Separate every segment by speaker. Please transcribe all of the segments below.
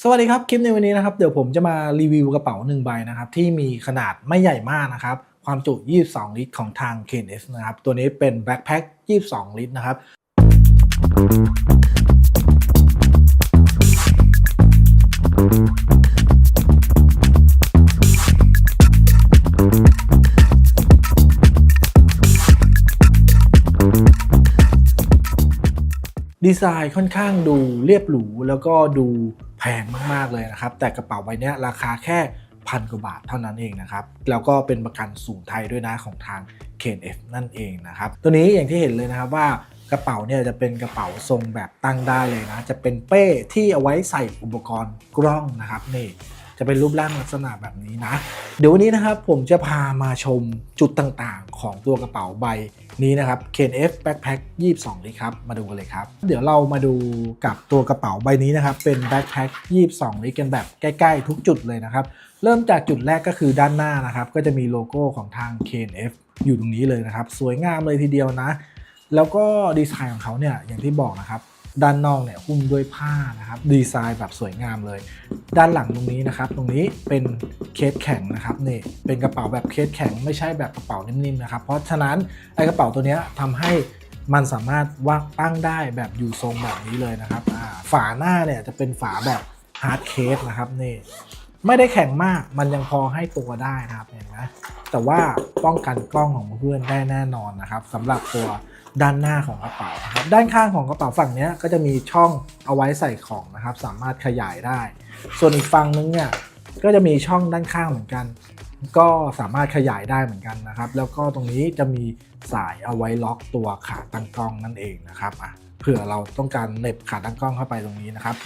Speaker 1: สวัสดีครับ คลิปในวันนี้นะครับ เดี๋ยวผมจะมารีวิวกระเป๋าหนึ่งใบนะครับ ที่มีขนาดไม่ใหญ่มากนะครับ ความจุ 22 ลิตรของทาง KNS นะครับ ตัวนี้เป็นแบ็คแพ็ค22 ลิตรนะครับ ดีไซน์ค่อนข้างดูเรียบหรูแล้วก็ดู แพงมากๆเลยนะครับ แต่กระเป๋าใบนี้ราคาแค่พันกว่าบาทเท่านั้นเองนะครับ แล้วก็เป็นประกันสูงไทยด้วยนะของทาง KNF นั่นเองนะครับ ตัวนี้อย่างที่เห็นเลยนะครับว่ากระเป๋าเนี่ยจะเป็นกระเป๋าทรงแบบตั้งได้เลยนะ จะเป็นเป้ที่เอาไว้ใส่อุปกรณ์กล้องนะครับนี่ จะเป็นรูปร่างลักษณะแบบนี้นะ เดี๋ยววันนี้นะครับผมจะพามาชมจุดต่างๆ ของตัวกระเป๋าใบนี้นะครับ KNF Backpack 22 ลิตรครับ มาดูกันเลยครับ เดี๋ยวเรามาดูกับตัวกระเป๋าใบนี้นะครับ เป็น Backpack 22 ลิตรกันแบบใกล้ๆ ทุกจุดเลยนะครับ เริ่มจากจุดแรกก็คือด้านหน้านะครับ ก็จะมีโลโก้ของทาง KNF อยู่ตรงนี้เลยนะครับ สวยงามเลยทีเดียวนะ แล้วก็ดีไซน์ของเขาเนี่ยอย่างที่บอกนะครับ ด้านนอกเนี่ยหุ้มด้วยผ้านะครับดีไซน์แบบสวยงามเลย ด้านหลังตรงนี้นะครับ ตรงนี้เป็นเคสแข็งนะครับนี่เป็นกระเป๋าแบบเคสแข็งไม่ใช่แบบกระเป๋านิ่มๆนะครับ เพราะฉะนั้นไอกระเป๋าตัวนี้ยทำให้มันสามารถวางตั้งได้แบบอยู่ทรงแบบนี้เลยนะครับฝาหน้าเนี่ยจะเป็นฝาแบบฮาร์ดเคสนะครับนี่ไม่ได้แข็งมากมันยังพอให้ตัวได้นะครับเห็นไหมแต่ว่าป้องกันกล้องของเพื่อนได้แน่นอนนะครับสำหรับตัว ด้านหน้าของกระเป๋านะครับด้านข้างของกระเป๋าฝั่งนี้ก็จะมีช่องเอาไว้ใส่ของนะครับ สามารถขยายได้ ส่วนอีกฝั่งนึงเนี่ยก็จะมีช่องด้านข้างเหมือนกัน ก็สามารถขยายได้เหมือนกันนะครับ แล้วก็ตรงนี้จะมีสายเอาไว้ล็อกตัวขาตั้งกล้องนั่นเองนะครับอะเผื่อเราต้องการเน็บขาตั้งกล้องเข้าไปตรงนี้นะครับ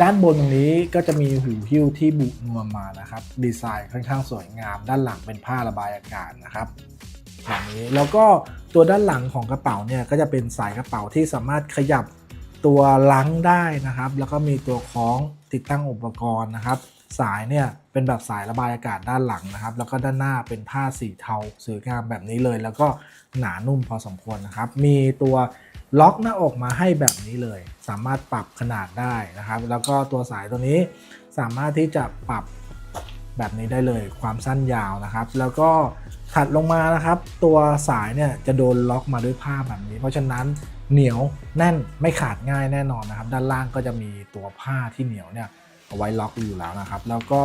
Speaker 1: ด้านบนตรงนี้ก็จะมีหูหิ้วที่บุนวมมานะครับ ดีไซน์ค่อนข้างสวยงาม ด้านหลังเป็นผ้าระบายอากาศนะครับ แบบนี้ แล้วก็ตัวด้านหลังของกระเป๋าเนี่ยก็จะเป็นสายกระเป๋าที่สามารถขยับตัวลังได้นะครับ แล้วก็มีตัวคล้องติดตั้งอุปกรณ์นะครับ สายเนี่ยเป็นแบบสายระบายอากาศด้านหลังนะครับ แล้วก็ด้านหน้าเป็นผ้าสีเทาสวยงามแบบนี้เลย แล้วก็หนานุ่มพอสมควรนะครับ มีตัวล็อกหน้าอกมาให้แบบนี้เลย สามารถปรับขนาดได้นะครับ แล้วก็ตัวสายตัวนี้สามารถที่จะปรับ แบบนี้ได้เลยความสั้นยาวนะครับ แล้วก็ถัดลงมานะครับ ตัวสายเนี่ยจะโดนล็อกมาด้วยผ้าแบบนี้ เพราะฉะนั้นเหนียวแน่นไม่ขาดง่ายแน่นอนนะครับ ด้านล่างก็จะมีตัวผ้าที่เหนียวเนี่ย เอาไว้ล็อกอยู่แล้วนะครับ แล้วก็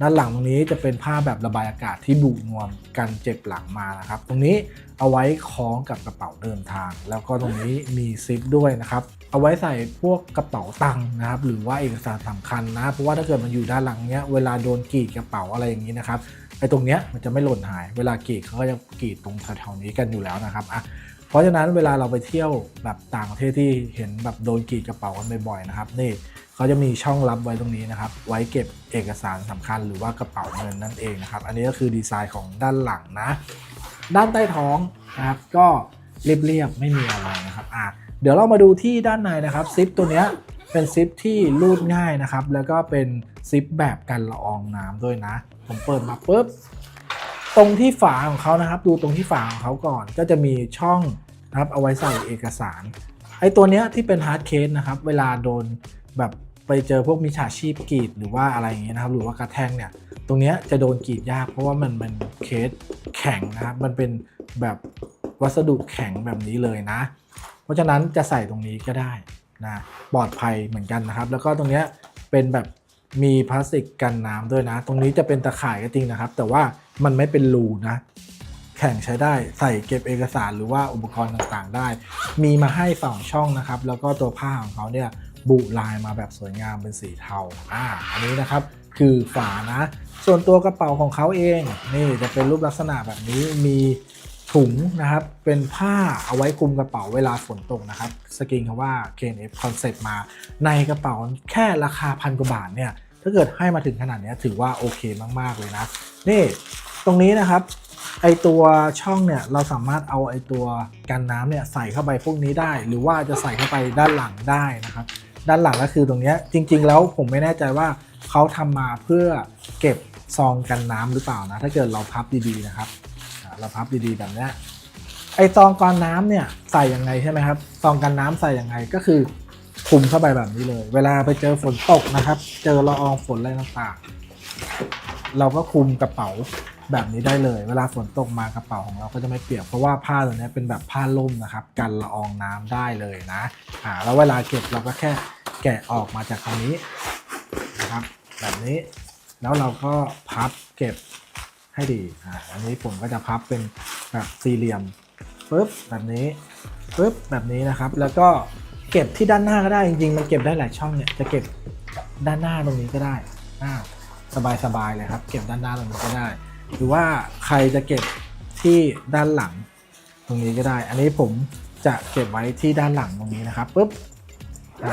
Speaker 1: ด้านหลังตรงนี้จะเป็นผ้าแบบระบายอากาศที่บุนวมกันเจ็บหลังมานะครับ ตรงนี้เอาไว้คล้องกับกระเป๋าเดินทาง แล้วก็ตรงนี้มีซิปด้วยนะครับ เอาไว้ใส่พวกกระเป๋าตังค์นะครับ หรือว่าเอกสารสำคัญนะ เพราะว่าถ้าเกิดมันอยู่ด้านหลังเนี้ยเวลาโดนกรีดกระเป๋าอะไรอย่างนี้นะครับไอ้ตรงเนี้ยมันจะไม่หล่นหาย เวลากรีดเขาก็จะกรีดตรงแถวๆนี้กันอยู่แล้วนะครับอะเพราะฉะนั้นเวลาเราไปเที่ยวแบบต่างประเทศที่เห็นแบบโดนกรีดกระเป๋ากันบ่อยๆนะครับนี่ เขาจะมีช่องรับไว้ตรงนี้นะครับ ไว้เก็บเอกสารสำคัญหรือว่ากระเป๋าเงินนั่นเองนะครับ อันนี้ก็คือดีไซน์ของด้านหลังนะ ด้านใต้ท้องนะครับก็เรียบๆไม่มีอะไรนะครับอะเดี๋ยวเรามาดูที่ด้านในนะครับซิปตัวเนี้ยเป็นซิปที่รูดง่ายนะครับ แล้วก็เป็นซิปแบบกันละอองน้ำด้วยนะ ผมเปิดมาปุ๊บตรงที่ฝาของเขานะครับ ดูตรงที่ฝาของเขาก่อน ก็จะมีช่องนะครับเอาไว้ใส่เอกสารไอ้ตัวเนี้ยที่เป็นฮาร์ดเคสนะครับ เวลาโดนแบบ ไปเจอพวกมิจฉาชีพกรีดหรือว่าอะไรอย่างเงี้ยนะครับหรือว่ากระแทงเนี่ยตรงเนี้ยจะโดนกรีดยากเพราะว่ามันเป็นเคสแข็งนะครับมันเป็นแบบวัสดุแข็งแบบนี้เลยนะ เพราะฉะนั้นจะใส่ตรงนี้ก็ได้นะปลอดภัยเหมือนกันนะครับ แล้วก็ตรงเนี้ยเป็นแบบมีพลาสติกกันน้ำด้วยนะ ตรงนี้จะเป็นตะข่ายก็จริงนะครับ แต่ว่ามันไม่เป็นรูนะ แข็งใช้ได้ใส่เก็บเอกสารหรือว่าอุปกรณ์ต่างๆได้ มีมาให้สองช่องนะครับ แล้วก็ตัวผ้าของเขาเนี่ย บุลายมาแบบสวยงามเป็นสีเทาอ่าอันนี้นะครับคือฝานะ ส่วนตัวกระเป๋าของเขาเองนี่จะเป็นรูปลักษณะแบบนี้มีถุงนะครับเป็นผ้าเอาไว้คลุมกระเป๋าเวลาฝนตกนะครับสกรีนคำว่า KNF Concept มาในกระเป๋าแค่ราคาพันกว่าบาทเนี่ยถ้าเกิดให้มาถึงขนาดนี้ถือว่าโอเคมาก ๆ เลยนะนี่ตรงนี้นะครับไอตัวช่องเนี่ยเราสามารถเอาไอตัวกันน้ำเนี่ยใส่เข้าไปพวกนี้ได้ หรือว่าจะใส่เข้าไปด้านหลังได้นะครับ ด้านหลังก็คือตรงนี้จริง ๆ แล้วผมไม่แน่ใจว่าเขาทำมาเพื่อเก็บซองกันน้ำหรือเปล่านะ ถ้าเกิดเราพับดีๆนะครับ เราพับดีๆแบบนี้ไอซองกันน้ำเนี่ยใส่ยังไงใช่ไหมครับซองกันน้ำใส่ยังไงก็คือคุมเข้าไปแบบนี้เลย เวลาไปเจอฝนตกนะครับ เจอละอองฝนอะไรต่างๆ เราก็คุมกระเป๋าแบบนี้ได้เลย เวลาฝนตกมากระเป๋าของเราก็จะไม่เปียกเพราะว่าผ้าตัวนี้เป็นแบบผ้าล่มนะครับ กันละอองน้ำได้เลยนะอ่าแล้วเวลาเก็บเราก็แค่ แกะออกมาจากตรงนี้นะครับ แบบนี้แล้วเราก็พับเก็บให้ดีอ่าอันนี้ผมก็จะพับเป็นแบบสี่เหลี่ยมปุ๊บแบบนี้ปุ๊บแบบนี้นะครับ แล้วก็เก็บที่ด้านหน้าก็ได้จริงๆมันเก็บได้หลายช่องเนี่ยจะเก็บด้านหน้าตรงนี้ก็ได้อ่าสบายๆเลยครับ เก็บด้านหน้าตรงนี้ก็ได้ หรือว่าใครจะเก็บที่ด้านหลังตรงนี้ก็ได้ อันนี้ผมจะเก็บไว้ที่ด้านหลังตรงนี้นะครับปุ๊บอ่า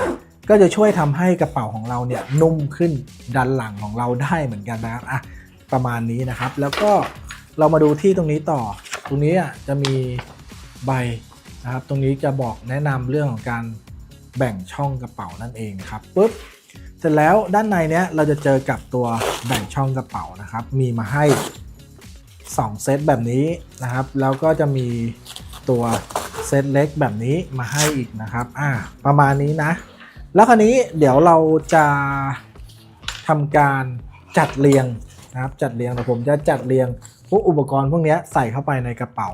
Speaker 1: ก็จะช่วยทำให้กระเป๋าของเราเนี่ยนุ่มขึ้นด้านหลังของเราได้เหมือนกันนะครับอะประมาณนี้นะครับ แล้วก็เรามาดูที่ตรงนี้ต่อ ตรงนี้อะจะมีใบนะครับ ตรงนี้จะบอกแนะนำเรื่องของการแบ่งช่องกระเป๋านั่นเองครับปุ๊บเสร็จแล้วด้านในเนี้ยเราจะเจอกับตัวแบ่งช่องกระเป๋านะครับ มีมาให้ 2 เซตแบบนี้นะครับ แล้วก็จะมีตัวเซตเล็กแบบนี้มาให้อีกนะครับ อ่า ประมาณนี้นะ แล้วคราวนี้เดี๋ยวเราจะทำการจัดเรียงนะครับจัดเรียงแต่ผมจะจัดเรียงพวกอุปกรณ์พวกนี้ใส่เข้าไปในกระเป๋า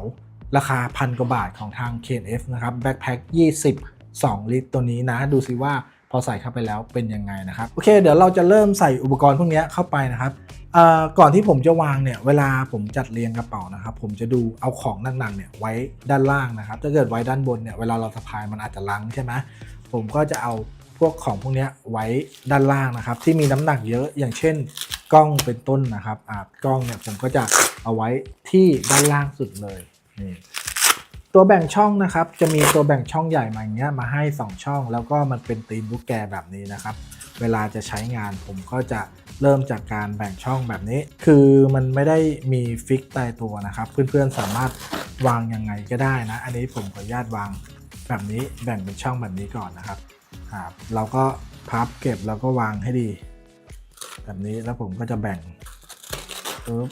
Speaker 1: ราคาพันกว่าบาทของทาง KNF นะครับแบ็คแพ็ค20 2 ลิตรตัวนี้นะ ดูสิว่าพอใส่เข้าไปแล้วเป็นยังไงนะครับ โอเค เดี๋ยวเราจะเริ่มใส่อุปกรณ์พวกนี้เข้าไปนะครับก่อนที่ผมจะวางเนี่ยเวลาผมจัดเรียงกระเป๋านะครับ ผมจะดูเอาของหนักๆเนี่ยไว้ด้านล่างนะครับถ้าเกิดไว้ด้านบนเนี่ยเวลาเราสะพายมันอาจจะลังใช่ไหมผมก็จะเอา พวกของพวกนี้ไว้ด้านล่างนะครับ ที่มีน้ำหนักเยอะอย่างเช่นกล้องเป็นต้นนะครับอ่ากล้องเนี่ยผมก็จะเอาไว้ที่ด้านล่างสุดเลยนี่ตัวแบ่งช่องนะครับ จะมีตัวแบ่งช่องใหญ่มาอย่างเงี้ยมาให้ 2 ช่อง แล้วก็มันเป็นตีนลูกแกแบบนี้นะครับ เวลาจะใช้งานผมก็จะเริ่มจากการแบ่งช่องแบบนี้ คือมันไม่ได้มีฟิกตายตัวนะครับ เพื่อนๆสามารถวางยังไงก็ได้นะ อันนี้ผมขออนุญาตวางแบบนี้แบ่งเป็นช่องแบบนี้ก่อนนะครับ ครับเราก็พับเก็บแล้วก็วางให้ดี แบบนี้แล้วผมก็จะแบ่งปึ๊บ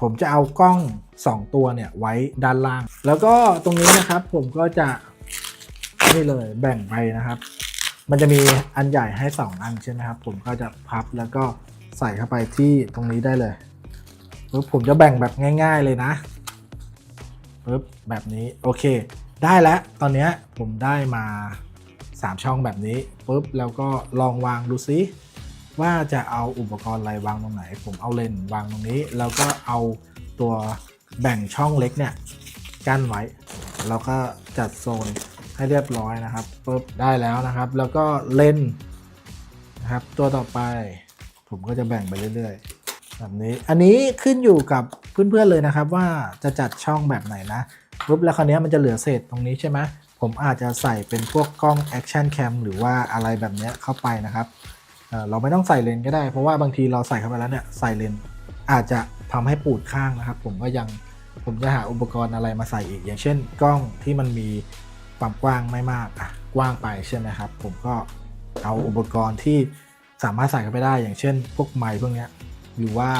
Speaker 1: ผมจะเอากล้อง 2 ตัวเนี่ยไว้ด้านล่าง แล้วก็ตรงนี้นะครับผมก็จะนี่เลยแบ่งไปนะครับ มันจะมีอันใหญ่ให้ 2 อันใช่ไหมครับ ผมก็จะพับแล้วก็ใส่เข้าไปที่ตรงนี้ได้เลยปึ๊บผมจะแบ่งแบบง่าย ๆเลยนะปึ๊บแบบนี้โอเค ได้แล้วตอนนี้ผมได้มา 3 ช่องแบบนี้ปึ๊บแล้วก็ลองวางดูซิว่าจะเอาอุปกรณ์อะไรวางตรงไหน ผมเอาเลนส์วางตรงนี้ แล้วก็เอาตัวแบ่งช่องเล็กเนี่ยกั้นไว้ แล้วก็จัดโซนให้เรียบร้อยนะครับปุ๊บได้แล้วนะครับ แล้วก็เลนส์นะครับตัวต่อไป ผมก็จะแบ่งไปเรื่อยๆแบบนี้อันนี้ขึ้นอยู่กับเพื่อนๆเลยนะครับ ว่าจะจัดช่องแบบไหนนะปุ๊บแล้วคราวนี้มันจะเหลือเศษตรงนี้ใช่ไหม ผมอาจจะใส่เป็นพวกกล้องแอคชั่นแคมหรือว่าอะไรแบบนี้เข้าไปนะครับเเราไม่ต้องใส่เลนก็ได้ เพราะว่าบางทีเราใส่เข้าไปแล้วเนี่ยใส่เลนอาจจะทำให้ปูดข้างนะครับ ผมก็ยังผมจะหาอุปกรณ์อะไรมาใส่อีก อย่างเช่น กล้องที่มันมีความกว้างไม่มากอะกว้างไปใช่ไหมครับ ผมก็เอาอุปกรณ์ที่สามารถใส่เข้าไปได้ อย่างเช่น พวกไมค์พวกนี้หรือว่า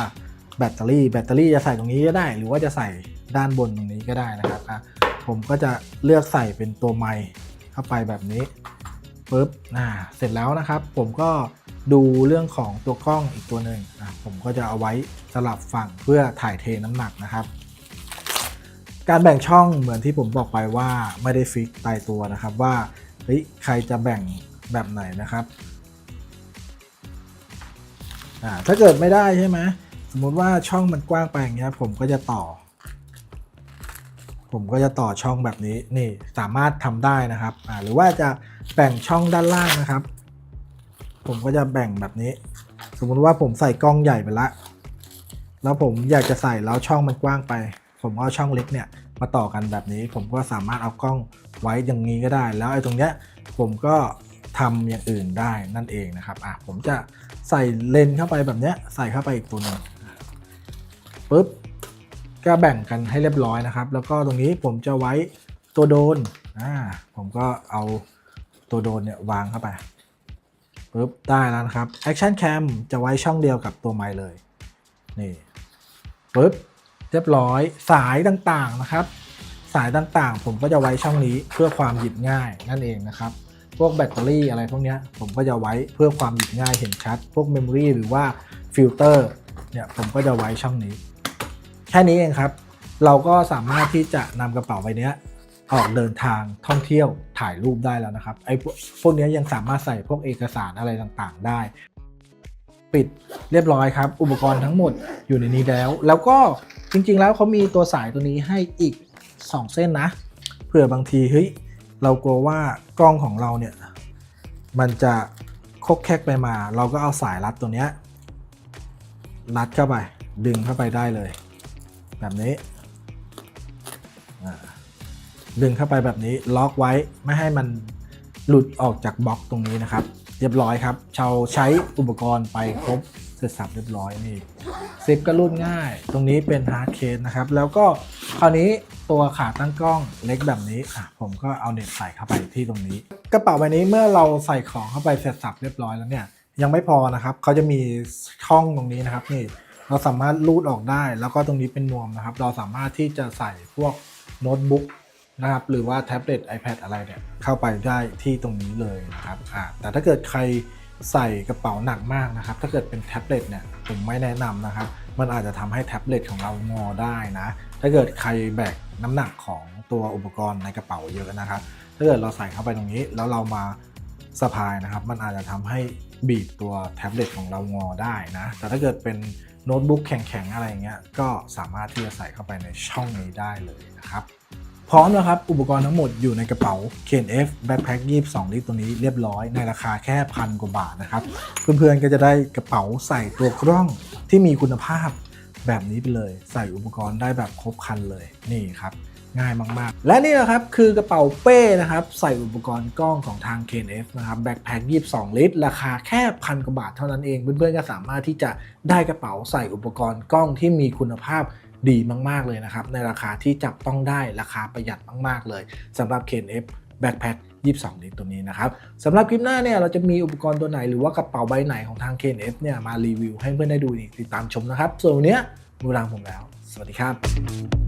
Speaker 1: แบตเตอรี่แบตเตอรี่จะใส่ตรงนี้ก็ได้ หรือว่าจะใส่ด้านบนตรงนี้ก็ได้นะครับอะ ผมก็จะเลือกใส่เป็นตัวไมค์เข้าไปแบบนี้ปุ๊บอ่าเสร็จแล้วนะครับ ผมก็ดูเรื่องของตัวกล้องอีกตัวหนึ่งอะผมก็จะเอาไว้สลับฝั่งเพื่อถ่ายเทน้ำหนักนะครับ การแบ่งช่องเหมือนที่ผมบอกไปว่าไม่ได้ฟิกตายตัวนะครับว่าเฮ้ยใครจะแบ่งแบบไหนนะครับอ่าถ้าเกิดไม่ได้ใช่ไหมสมมติว่าช่องมันกว้างไปอย่างเงี้ยผมก็จะต่อ ผมก็จะต่อช่องแบบนี้นี่สามารถทำได้นะครับอ่าหรือว่าจะแบ่งช่องด้านล่างนะครับ ผมก็จะแบ่งแบบนี้ สมมุติว่าผมใส่กล้องใหญ่ไปละ แล้วผมอยากจะใส่แล้วช่องมันกว้างไป ผมเอาช่องเล็กเนี่ยมาต่อกันแบบนี้ ผมก็สามารถเอากล้องไว้อย่างนี้ก็ได้ แล้วไอ้ตรงเนี้ยผมก็ทำอย่างอื่นได้นั่นเองนะครับอะผมจะใส่เลนเข้าไปแบบเนี้ยใส่เข้าไปอีกตัวหนึงปุ๊บ ก็แบ่งกันให้เรียบร้อยนะครับ แล้วก็ตรงนี้ผมจะไว้ตัวโดนอ่าผมก็เอาตัวโดนเนี่ยวางเข้าไปปุ๊บได้แล้วนะครับ Action Cam จะไว้ช่องเดียวกับตัวไมค์เลย นี่ปุ๊บเรียบร้อยสายต่างๆนะครับ สายต่างๆ ผมก็จะไว้ช่องนี้เพื่อความหยิบง่ายนั่นเองนะครับ พวกแบตเตอรี่อะไรพวกนี้ผมก็จะไว้เพื่อความหยิบง่ายเห็นชัด พวกเมมโมรีหรือว่าฟิลเตอร์เนี่ยผมก็จะไว้ช่องนี้ แค่นี้เองครับ เราก็สามารถที่จะนำกระเป๋าใบเนี้ยออกเดินทางท่องเที่ยวถ่ายรูปได้แล้วนะครับไอ้พวกพวกเนี้ยยังสามารถใส่พวกเอกสารอะไรต่างๆ ได้ ปิดเรียบร้อยครับ อุปกรณ์ทั้งหมดอยู่ในนี้แล้ว แล้วก็จริงๆแล้วเขามีตัวสายตัวนี้ให้อีก 2 เส้นนะ เผื่อบางทีเฮ้ยเรากลัวว่ากล้องของเราเนี่ย มันจะคกแคกไปมา เราก็เอาสายรัดตัวเนี้ยรัดเข้าไป ดึงเข้าไปได้เลย แบบนี้ดึงเข้าไปแบบนี้ล็อกไว้ไม่ให้มันหลุดออกจากบล็อกตรงนี้นะครับ เรียบร้อยครับเราใช้อุปกรณ์ไปครบเสร็จสับเรียบร้อยนี่ซิปก็รูดง่าย ตรงนี้เป็นฮาร์ดเคสนะครับ แล้วก็คราวนี้ตัวขาตั้งกล้องเล็กแบบนี้อะผมก็เอาเน็ตใส่เข้าไปที่ตรงนี้ กระเป๋าใบนี้เมื่อเราใส่ของเข้าไปเสร็จสับเรียบร้อยแล้วเนี่ยยังไม่พอนะครับเขาจะมีช่องตรงนี้นะครับนี่ เราสามารถรูดออกได้ แล้วก็ตรงนี้เป็นนวมนะครับ เราสามารถที่จะใส่พวกโน้ตบุ๊กนะครับ หรือว่าแท็บเล็ต iPad อะไรเนี่ยเข้าไปได้ที่ตรงนี้เลยนะครับอ่าแต่ถ้าเกิดใครใส่กระเป๋าหนักมากนะครับ ถ้าเกิดเป็นแท็บเล็ตเนี่ยผมไม่แนะนำนะครับ มันอาจจะทำให้แท็บเล็ตของเรางอได้นะ ถ้าเกิดใครแบกน้ำหนักของตัวอุปกรณ์ในกระเป๋าเยอะนะครับ ถ้าเกิดเราใส่เข้าไปตรงนี้ แล้วเรามาสะพายนะครับ มันอาจจะทำให้บีบตัวแท็บเล็ตของเรางอได้นะ แต่ถ้าเกิดเป็น โน้ตบุ๊กแข็งๆอะไรเงี้ยก็สามารถที่จะใส่เข้าไปในช่องนี้ได้เลยนะครับ พร้อมแล้วครับ อุปกรณ์ทั้งหมดอยู่ในกระเป๋า KNF Backpack 22 ลิตรตัวนี้เรียบร้อยในราคาแค่พันกว่าบาทนะครับ เพื่อนๆก็จะได้กระเป๋าใส่ตัวกล้องที่มีคุณภาพแบบนี้ไปเลย ใส่อุปกรณ์ได้แบบครบครันเลยนี่ครับ ง่ายมาก ๆ และนี่นะครับ คือกระเป๋าเป้นะครับ ใส่อุปกรณ์กล้องของทาง KNF นะครับแบ็คแพค22 ลิตร ราคาแค่พันกว่าบาทเท่านั้นเอง เพื่อน ๆ ก็สามารถที่จะได้กระเป๋าใส่อุปกรณ์กล้องที่มีคุณภาพดีมาก ๆ เลยนะครับ ในราคาที่จับต้องได้ราคาประหยัดมาก ๆ เลยสำหรับ KNF Backpack 22 ลิตรตัวนี้นะครับสำหรับคลิปหน้าเนี่ยเราจะมีอุปกรณ์ตัวไหนหรือว่ากระเป๋าใบไหนของทาง KNF เนี่ยมารีวิวให้เพื่อนได้ดูอีกติดตามชมนะครับ ส่วนวันนี้มดเวลางผมแล้ว สวัสดีครับ